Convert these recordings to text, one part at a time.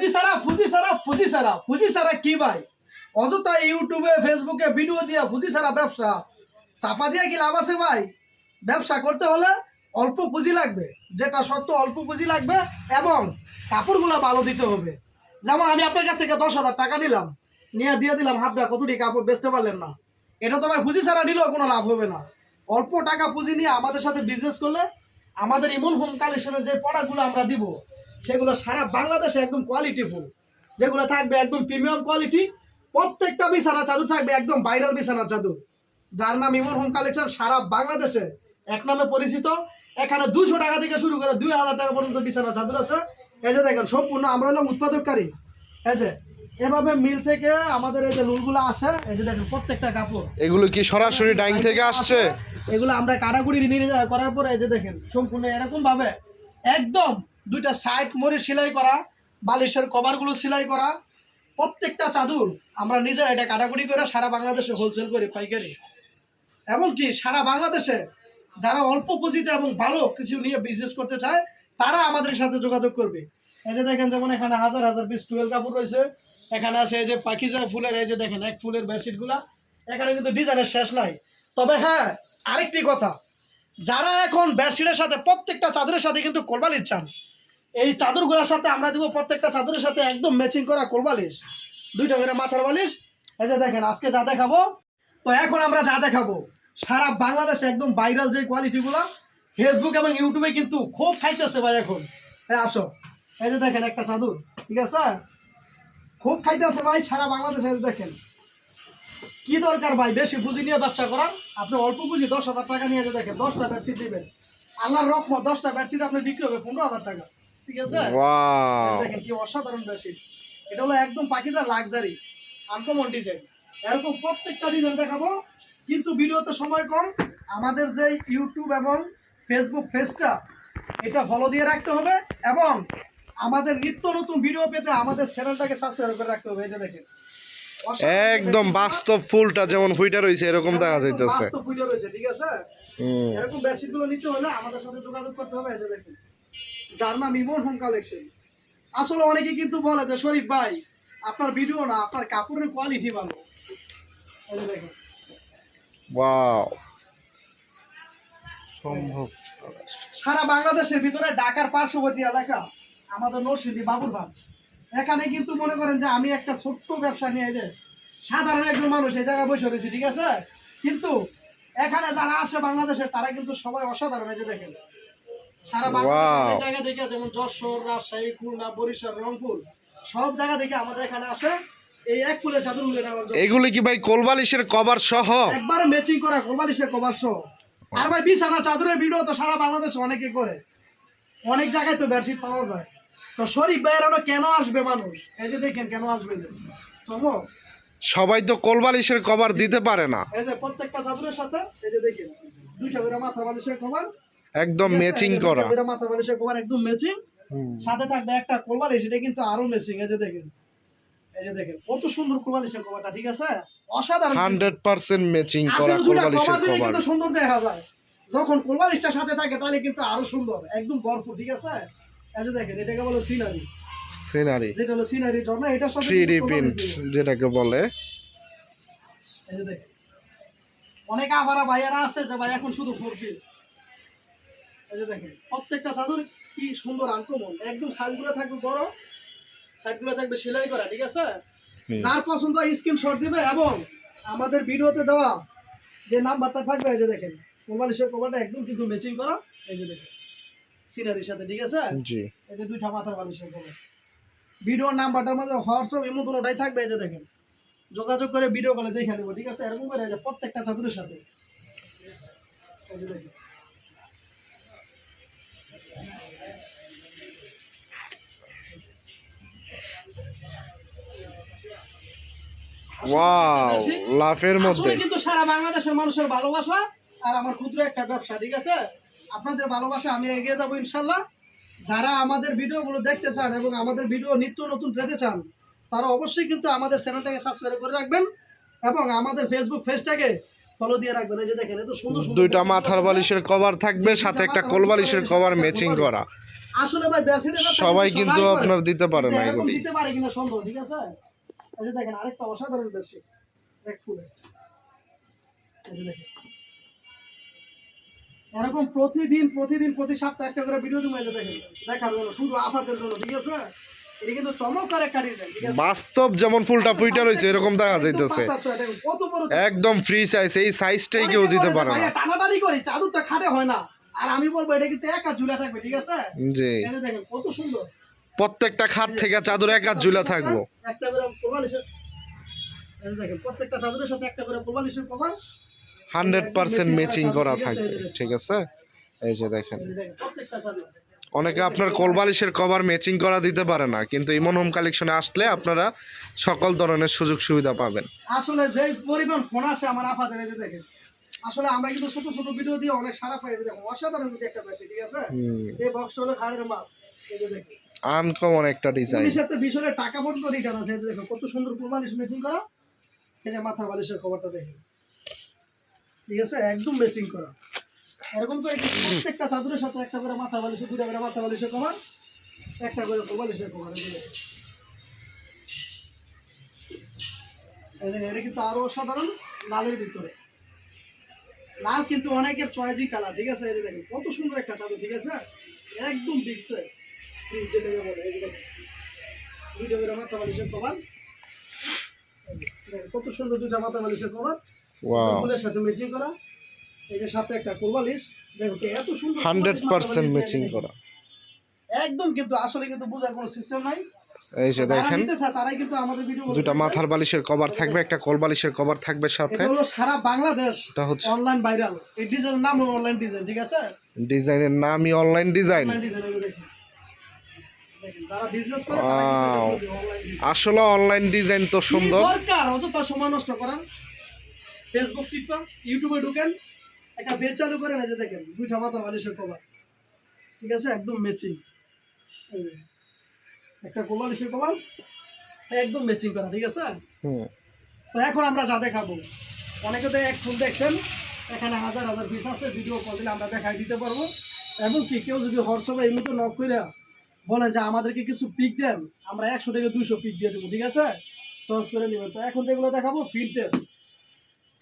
Fuji সারা ফুজি সারা ফুজি সারা ফুজি সারা কি ভাই? অযথা ইউটিউবে, ফেসবুকে ভিডিও দিয়া ফুজি সারা ব্যবসা, চাপা দিয়া কি লাভ আছে ভাই? ব্যবসা করতে হলে অল্প পুঁজি লাগবে, যেটা সত্য অল্প পুঁজি লাগবে এবং কাপড়গুলো ভালো দিতে হবে। যেমন আমি আপনার কাছ থেকে দশ হাজার টাকা নিলাম, নিয়ে দিয়ে দিলাম হাফটা কতটি কাপড় বেচতে পারলেন না। এটা তো ভাই পুঁজি ছাড়া নিলেও কোনো লাভ হবে না। অল্প টাকা পুঁজি নিয়ে আমাদের সাথে বিজনেস করলে আমাদের ইমন হোম কালেকশনের যে পড়াগুলো আমরা দিব সেগুলো সারা বাংলাদেশে একদম কোয়ালিটি কোয়ালিটিফুল যেগুলো থাকবে একদম প্রিমিয়াম কোয়ালিটি প্রত্যেকটা বিছানা চাদর থাকবে একদম ভাইরাল বিছানা চাদর। যার নাম ইমন হোম কালেকশন সারা বাংলাদেশে। এক নামে পরিচিত। এখানে দুশো টাকা থেকে শুরু করে দুই হাজার টাকা পর্যন্ত বিছানা চাদর আছে। এই যে দেখেন সম্পূর্ণ আমরা হলাম উৎপাদককারী। এই যে এভাবে মিল থেকে আমাদের এই যে লুলগুলো আসে এই যে দেখেন প্রত্যেকটা কাপড়। এগুলো কি সরাসরি ডাইং থেকে আসছে? এগুলো আমরা কাটাকুড়ি নিয়ে যাওয়া করার পরে এই যে দেখেন সম্পূর্ণ এরকম ভাবে একদম দুইটা সাইড মোড়ে সেলাই করা, বালিশের কভারগুলো সেলাই করা, প্রত্যেকটা চাদর আমরা নিজেরা এটা কাটাকুটি করে সারা বাংলাদেশে হোলসেল করি পাইকারি। এমনকি সারা বাংলাদেশে যারা অল্প পুঁজিতে এবং ভালো কিছু নিয়ে বিজনেস করতে চায়, তারা আমাদের সাথে যোগাযোগ করবে। এই যে দেখেন যেমন এখানে হাজার হাজার পিস টুয়েল কাপড় রয়েছে, এখানে আছে এই যে পাখিজা ফুলের, এই যে দেখেন এক ফুলের বেডশিটগুলা এখানে কিন্তু ডিজাইনের শেষ নাই। তবে হ্যাঁ আরেকটি কথা, যারা এখন বেডশিটের সাথে প্রত্যেকটা চাদরের সাথে কিন্তু কোলবালিশ চান এই চাদরগুলোর সাথে আমরা দিব প্রত্যেকটা চাদরের সাথে একদম ম্যাচিং করা কোলবালিশ দুইটা করে মাথার বালিশ। এই যে দেখেন, আজকে যা দেখাবো। তো এখন আমরা যা দেখাবো, সারা বাংলাদেশে একদম ভাইরাল যে কোয়ালিটিগুলো ফেসবুক এবং ইউটিউবে কিন্তু খুব খাইতেছে ভাই এখন। হ্যাঁ আসো, এই যে দেখেন একটা চাদর, ঠিক আছে? খুব খাইতেছে ভাই সারা বাংলাদেশে দেখেন। কি দরকার ভাই, বেশি বুঝি নিয়ে ব্যবসা করার? আপনি অল্প বুঝি দশ হাজার টাকা নিয়ে দেখেন, দশটা বেডশিট নেবেন আল্লাহর রকম দশটা বেডশিট আপনি বিক্রি হবে পনেরো হাজার টাকা। ঠিক আছে? ওয়াও দেখেন কি অসাধারণ এটা হলো একদম পাখিদার লাক্সারি আনকমন ডিজাইন এরকম প্রত্যেকটা ডিজাইন দেখাবো কিন্তু ভিডিওতে সময় কম। আমাদের যে ইউটিউব এবং ফেসবুক পেজটা এটা ফলো দিয়ে রাখতে হবে এবং আমাদের নিত্য নতুন ভিডিও পেতে আমাদের চ্যানেলটাকে সাবস্ক্রাইব করে রাখতে হবে এই যে দেখেন। একদম বাস্তব ফুলটা যেমন ফুইটা রয়েছে এরকম দেখা যাইতেছে। বাস্তব ভিডিও রয়েছে ঠিক আছে? এরকম বেডশিটগুলো নিতে হলে আমাদের সাথে যোগাযোগ করতে হবে এই যে দেখুন। যার নাম ইমন হোম কালেকশন আসলে অনেকে কিন্তু বলে যে শরীফ ভাই আপনার ভিডিও না আপনার কাপড়ের কোয়ালিটি ভালো। এই যে দেখুন। ওয়াও সম্ভব। সারা বাংলাদেশের ভিতরে ঢাকার পার্শ্ববর্তী এলাকা আমাদের নরসিংদী বাবুরবাগ এখানে কিন্তু মনে করেন যে আমি একটা ছোট্ট ব্যবসা নিয়ে যে সাধারণ একজন মানুষ এই জায়গায় বসে রয়েছি ঠিক আছে? কিন্তু এখানে যারা আসে বাংলাদেশের তারা কিন্তু সবাই অসাধারণ এই যে দেখেন। সারা বাংলাদেশের জায়গা থেকে যেমন যশোর রাজশাহী খুলনা বরিশাল রংপুর সব জায়গা থেকে আমাদের এখানে আসে। এই এক ফুলের চাদর উলে নেওয়ার জন্য। এগুলি কি ভাই কোলবালিশের কভার সহ? একবারে ম্যাচিং করা কোরবালিশের কভার সহ। আর ভাই বিছানা চাদরের ভিডিও তো সারা বাংলাদেশে অনেকে করে। অনেক জায়গায় তো বেডশিট পাওয়া যায়। তো শরীফ ভাইয়ের ওটা কেন আসবে মানুষ? এই যে দেখেন কেন আসবে চমক। সবাই তো কোলবালিশের কভার দিতে পারে না। এই যে প্রত্যেকটা চাদরের সাথে এই যে দেখেন দুইটা করে মাথার বালিশের কভার। একদম ম্যাচিং করা। এটা মাথার বালিশের কভার একদম ম্যাচিং সাথে থাকবে একটা কোরবালিশ এটা কিন্তু আরও ম্যাচিং এই যে দেখেন। এই যে দেখেন কত সুন্দর কোরবালিশের কভারটা ঠিক আছে? অসাধারণ কিন্তু। হান্ড্রেড পার্সেন্ট ম্যাচিং করা কোলবালিশের কভার কিন্তু সুন্দর দেখা যায়। যখন কোলবালিশটার সাথে থাকে তাহলে কিন্তু আরও সুন্দর একদম ভরপুর ঠিক আছে? এই যে দেখেন এটাকে বলে সিনারি সিনারি যেটা হলো সিনারি ঝর্ণা এটার সাথে থ্রি কিন্তু ডি কোলবালিশ প্রিন্ট যেটাকে বলে। এই যে দেখেন। অনেক আবারা ভাইয়ারা আছে যে ভাই এখন শুধু ফোর পিস এই যে দেখেন প্রত্যেকটা চাদর কি সুন্দর আনকমন। একদম সাইজগুলো থাকবে বড় সাইডগুলো থাকবে সেলাই করা ঠিক আছে। যার পছন্দ স্ক্রিনশট দিবে এবং আমাদের ভিডিওতে দেওয়া যে নাম্বারটা থাকবে এই যে দেখেন মোবাইল মোবাইলের কভারটা একদম কিন্তু ম্যাচিং করা এই যে দেখেন সিনারির সাথে ঠিক আছে? জি। এই যে দুইটা মাথার বালিশের কভার ভিডিওর নাম্বারটার মধ্যে হোয়াটসঅ্যাপ এমন কোনোটাই থাকবে এই যে দেখেন। যোগাযোগ করে ভিডিও কলে দেখে নেব ঠিক আছে? এরকম করে প্রত্যেকটা চাদরের সাথে। এই যে দেখেন। ওয়াও লাফের মধ্যে। কিন্তু সারা বাংলাদেশের মানুষের ভালোবাসা আর আমার ক্ষুদ্র একটা ব্যবসা ঠিক আছে? আপনাদের ভালোবাসা আমি এগিয়ে যাব ইনশাল্লাহ যারা আমাদের ভিডিওগুলো দেখতে চান এবং আমাদের ভিডিও নিত্য নতুন পেতে চান তারা অবশ্যই কিন্তু আমাদের চ্যানেলটাকে সাবস্ক্রাইব করে রাখবেন এবং আমাদের ফেসবুক পেজটাকে ফলো দিয়ে রাখবেন। এই যে দেখেন এত সুন্দর সুন্দর দুইটা মাথার বালিশের কভার থাকবে সাথে একটা কোলবালিশের বালিশের কভার ম্যাচিং করা। আসলে ভাই সবাই কিন্তু আপনার দিতে পারে না এগুলি। দিতে পারে কিনা সন্দেহ ঠিক আছে? এই যে দেখেন আরেকটা অসাধারণ এক ফুলে। এরকম প্রতিদিন প্রতিদিন প্রতি সপ্তাহে একটা করে ভিডিও এই যে দেখেন। দেখার জন্য শুধু জন্য ঠিক আছে? এটা কিন্তু চমৎকার একটা ডিজাইন ঠিক আছে? বাস্তব যেমন ফুলটা ফুইটা রয়েছে এরকম দেখা যাইতেছে। একদম ফ্রি সাইজ এই সাইজটাই কেউ দিতে পারে না। টানাটানি করি চাদরটা খাটে হয় না। আর আমি বলব এটা কিন্তু একা ঝুলা থাকবে ঠিক আছে? জি। দেখেন কত সুন্দর। প্রত্যেকটা খাট থেকে চাদর এক হাত ঝুলা থাকব। একটা করে কোরবালিশের দেখেন প্রত্যেকটা চাদরের সাথে একটা করে কোরবালিশের কভার। হান্ড্রেড পার্সেন্ট ম্যাচিং করা থাকবে ঠিক আছে এই যে দেখেন। অনেকে আপনার কোলবালিশের কভার ম্যাচিং করা দিতে পারে না কিন্তু ইমন হোম কালেকশনে আসলে আপনারা সকল ধরনের সুযোগ সুবিধা পাবেন। আসলে যে পরিমাণ ফোন আসে আমার আফাদের এই যে দেখেন। আসলে আমরা কিন্তু ছোট ছোট ভিডিও দিয়ে অনেক সারা পাই দেখো অসাধারণ একটা বেশি ঠিক আছে? এই বক্সটা হলো খাড়ের মাল এই যে দেখেন। আনকমন একটা ডিজাইন পুলিশের তো বিশলে টাকা পর্যন্ত রিটার্ন আছে। দেখো, কত সুন্দর কোরবালিশ ম্যাচিং করা। এই যে মাথার বালিশের কভারটা দেখেন। ঠিক আছে? একদম ম্যাচিং করা। এরকম কিন্তু প্রত্যেকটা চাদরের সাথে একটা করে মাথা বালিশের দুটা করে মাথা বালিশের কভার একটা করে কোরবালিশের কভার। এটা কিন্তু আরও অসাধারণ লালের ভিতরে। লাল কিন্তু অনেকের চয়েজি কালার ঠিক আছে? এই দেখেন, কত সুন্দর একটা চাদর, ঠিক আছে? একদম বিগ সাইজ যেটাকে বলে এই দুইটা করে মাথা বালিশের কভার কত সুন্দর দুইটা মাথা বালিশের কভার ফুলের সাথে ম্যাচিং করা। এই যে সাথে একটা কোরবালিশ দেখো এত সুন্দর হান্ড্রেড পার্সেন্ট ম্যাচিং করা। একদম কিন্তু আসলে কিন্তু বোঝার কোনো সিস্টেম নাই। এই যে দেখেন মাথার বালিশের কভার থাকবে একটা কোলবালিশের কভার থাকবে সাথে। হলো সারা বাংলাদেশ এটা হচ্ছে অনলাইন ভাইরাল এই ডিজাইনের নাম অনলাইন ডিজাইন ঠিক আছে? ডিজাইনের নামই অনলাইন ডিজাইন আসলে অনলাইন ডিজাইন তো সুন্দর। দরকার? অযথা সময় নষ্ট করার। ফেসবুক টিপা ইউটিউবে ঢুকেন একটা পেজ চালু করেন এই যে দেখেন দুইটা মাথা বালিশের কভার ঠিক আছে? একদম ম্যাচিং একটা কোবালিশের কভার একদম ম্যাচিং করা ঠিক আছে? তো এখন আমরা যা দেখাবো অনেকে তো এক ফুল দেখছেন এখানে হাজার হাজার পিস আছে ভিডিও কল দিলে আমরা দেখাই দিতে পারব। এবং কি কেউ যদি হোয়াটসঅ্যাপে এই মতো নক করে বলেন যে আমাদেরকে কিছু পিক দেন আমরা একশো থেকে দুইশো পিক দিয়ে দেবো ঠিক আছে? চয়েস করে নেবেন। তো এখন যেগুলো দেখাবো ফিল্টের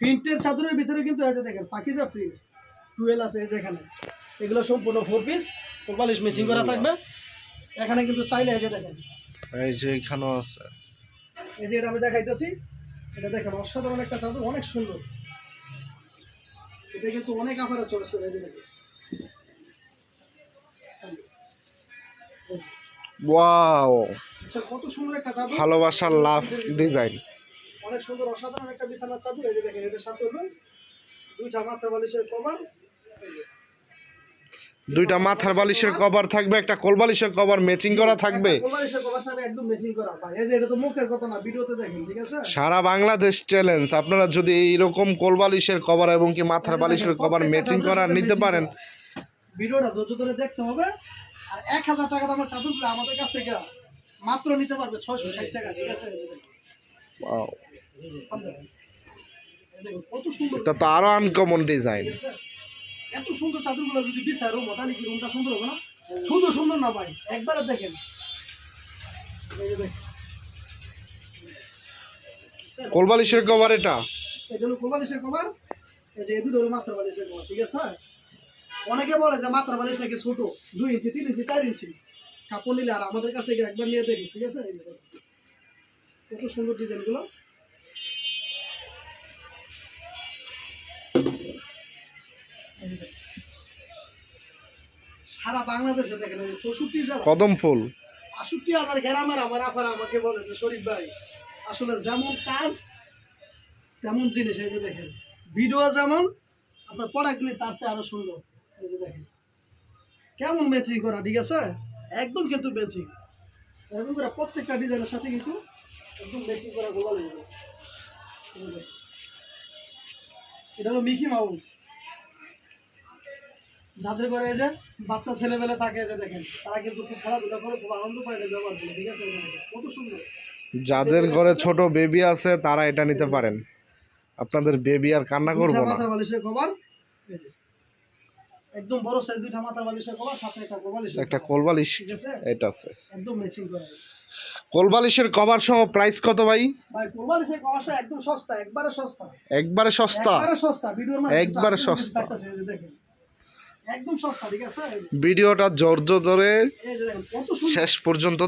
ফিল্টের চাদরের ভিতরে কিন্তু এই যে দেখেন পাকিজা ফিল্ট টুয়েল আছে এই যে এখানে। এগুলো সম্পূর্ণ ফোর পিস কোরবালিশ ম্যাচিং করা থাকবে। এখানে কিন্তু চাইলে এই যে দেখেন। এই যে এখানেও আছে। এই যে এটা আমি দেখাইতেছি। এটা দেখেন অসাধারণ একটা চাদর অনেক সুন্দর। এটা কিন্তু অনেক আফারে চয়েস করে এই যে দেখেন। ওয়াও আচ্ছা, কত সুন্দর একটা চাদর। ভালোবাসার লাভ ডিজাইন। অনেক সুন্দর অসাধারণ একটা বিছানার চাদর। এই যে দেখেন এটা সাথে হলো দুইটা মাথা বালিশের কভার। দুইটা মাথার বালিশের কভার থাকবে একটা কোলবালিশের কভার ম্যাচিং করা থাকবে। বালিশের কভার ম্যাচিং করা। আছে? সারা বাংলাদেশ চ্যালেঞ্জ আপনারা যদি এইরকম কোলবালিশের কভার এবং কি মাথার বালিশের কভার ম্যাচিং করা নিতে পারেন। ভিডিওটা ধৈর্য ধরে দেখতে হবে। আর এক হাজার টাকা দামের চাদরগুলো আমাদের কাছ থেকে মাত্র নিতে পারবে ছয়শো ষাট টাকা ঠিক আছে? কত সুন্দর। এটা তো আরও আনকমন ডিজাইন? এত সুন্দর চাদরগুলো যদি রুম তাহলে কি রুমটা সুন্দর হবে না? সুন্দর সুন্দর না ভাই একবারে দেখেন। কোলবালিশের কভার এটা? এটা হলো কোরবালিশের কভার এই যে এই দুটো হলো মাত্রা বালিশের কভার ঠিক আছে? অনেকে বলে যে মাত্রা বালিশ নাকি ছোট? দুই ইঞ্চি তিন ইঞ্চি চার ইঞ্চি। কাপড় নিলে আর আমাদের কাছ থেকে একবার নিয়ে দেখি ঠিক আছে। কত সুন্দর ডিজাইনগুলো। সারা বাংলাদেশে দেখেন চৌষট্টি হাজার কদম ফুল। আষট্টি হাজার গ্রামের আমার আফার আমাকে বলে যে শরীফ ভাই আসলে যেমন কাজ তেমন জিনিস। এই যে দেখেন ভিডিও যেমন আপনার প্রোডাক্টগুলি তার চেয়ে আরও সুন্দর। এই যে দেখেন। কেমন ম্যাচিং করা ঠিক আছে? একদম কিন্তু ম্যাচিং এরকম করে প্রত্যেকটা ডিজাইনের সাথে কিন্তু একদম ম্যাচিং করা যে দেখেন। এটা হলো মিকি মাউস। যাদের ঘরে এই যে বাচ্চা ছেলেবেলে থাকে যে দেখেন তারা কিন্তু খুব খেলাধুলা করে খুব আনন্দ পায় এটা ব্যবহার করে ঠিক আছে? কত সুন্দর। যাদের ঘরে ছোট বেবি আছে তারা এটা নিতে পারেন। আপনাদের বেবি আর কান্না করব না। মাথার বালিশের কভার এই যে। একদম বড় সাইজ দুইটা মাথা বালিশের কভার সাথে একটা কোবালিশ একটা কোল বালিশ ঠিক আছে? এটা আছে। একদম ম্যাচিং করা কোলবালিশের কভার সহ প্রাইস কত ভাই? ভাই কোবালিশের কভারটা একদম সস্তা একবারে সস্তা। একবারে সস্তা? একবারে সস্তা ভিডিওর মধ্যে একবারে সস্তা। দেখেন। একদম সস্তা ঠিক আছে? ভিডিওটা জর্জ ধরে শেষ পর্যন্ত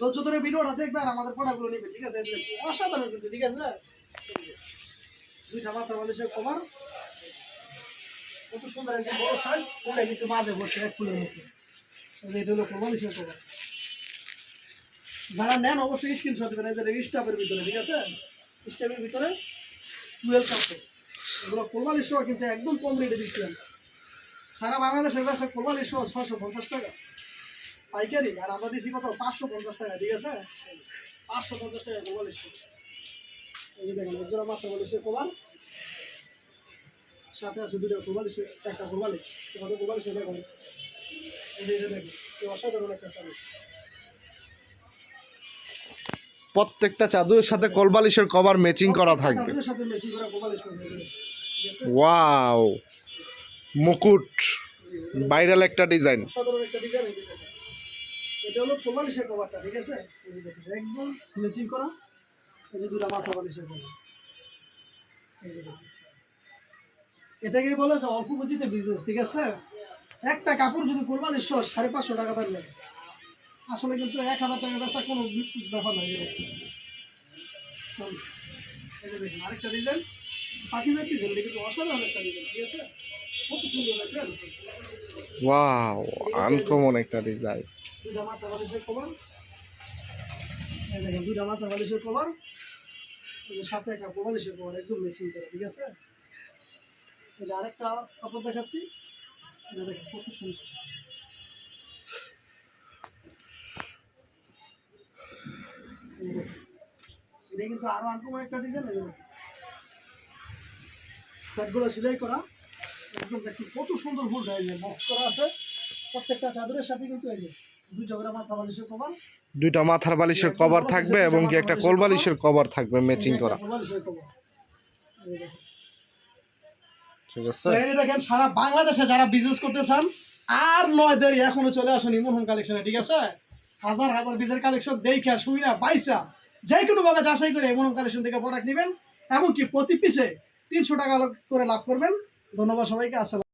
ধৈর্য ধরে ভিডিওটা দেখবে আর আমাদের পড়াগুলো নিবে ঠিক আছে? অসাধারণ কিন্তু ঠিক আছে? দুইটা মাথা বালিশের কভার কত সুন্দর একদম বড় সাইজ ফুলটা কিন্তু মাঝে বসে এক ফুলের মতো। এটা হলো বালিশের কভার। যারা নেন অবশ্যই স্ক্রিনশট দেবেন, এই স্টাফের ভিতরে, ঠিক আছে? স্টাফের ভিতরে টুয়েলভ আছে এগুলো কোরবালিশ সহ কিন্তু একদম কম রেটে দিচ্ছি আমি। সারা বাংলাদেশের কাছে কোরবালিশ সহ ছশো পঞ্চাশ টাকা। পাইকারি, আর আমরা দিচ্ছি কত? পাঁচশো পঞ্চাশ টাকা, ঠিক আছে? পাঁচশো পঞ্চাশ টাকা কোরবালিশ সহ এই দেখেন, একজোড়া মাত্র বালিশের কোরবান সাথে আছে দুটো কোরবালিশ একটা কোরবালিশ তোমাদের অসাধারণ একটা চালু প্রত্যেকটা চাদরের সাথে কলবালিশের কভার ম্যাচিং করা থাকবে। করা ওয়াও মুকুট ভাইরাল একটা ডিজাইন। এটা হলো কোরবালিশের কভারটা ঠিক আছে? একদম ম্যাচিং করা। এই যে দুটা মাথা কভার এই যে এটাকেই বলে যে অল্প পুঁজিতে বিজনেস ঠিক আছে? একটা কাপড় যদি কোরবালিশ সহ সাড়ে পাঁচশো টাকা থাকবে আসলে কিন্তু এক হাজার টাকা বেচা কোনো ব্যাপার নয়। যে দেখুন। আরেকটা ডিজাইন পাখিদের ডিজাইন কিন্তু অসাধারণ একটা ডিজাইন ঠিক আছে? কত সুন্দর লাগছে ওয়াও আনকমন একটা ডিজাইন মাথা বালিশের কভার এই দেখেন দুইটা মাথা বালিশের কভার এই যে সাথে একটা বালিশের কভার একদম ম্যাচিং করা ঠিক আছে? যে আরেকটা কাপড় দেখাচ্ছি। এটা কত সুন্দর। এটা কিন্তু আরও আনকমন একটা ডিজাইন এই দেখেন। সেটগুলো সেলাই করা। একদম দেখছি কত সুন্দর ফুল বক্স করা আছে। প্রত্যেকটা চাদরের সাথে কিন্তু এই যে দুইটা মাথার বালিশের কভার থাকবে এবং কি একটা কোল বালিশের কভার থাকবে ম্যাচিং করা বালিশের কভার এই দেখেন। দেখেন, সারা বাংলাদেশে যারা বিজনেস করতে চান, আর নয় দেরি, এখনও চলে আসুন ইমন কালেকশনে ঠিক আছে? হাজার হাজার পিসের কালেকশন দেখে শুইনা পাইসা যে কোনো ভাবে যাচাই করে ইমন কালেকশন থেকে প্রোডাক্ট নেবেন, এমনকি প্রতি পিসে তিনশো টাকা করে লাভ করবেন। ধন্যবাদ সবাইকে, আসসালাম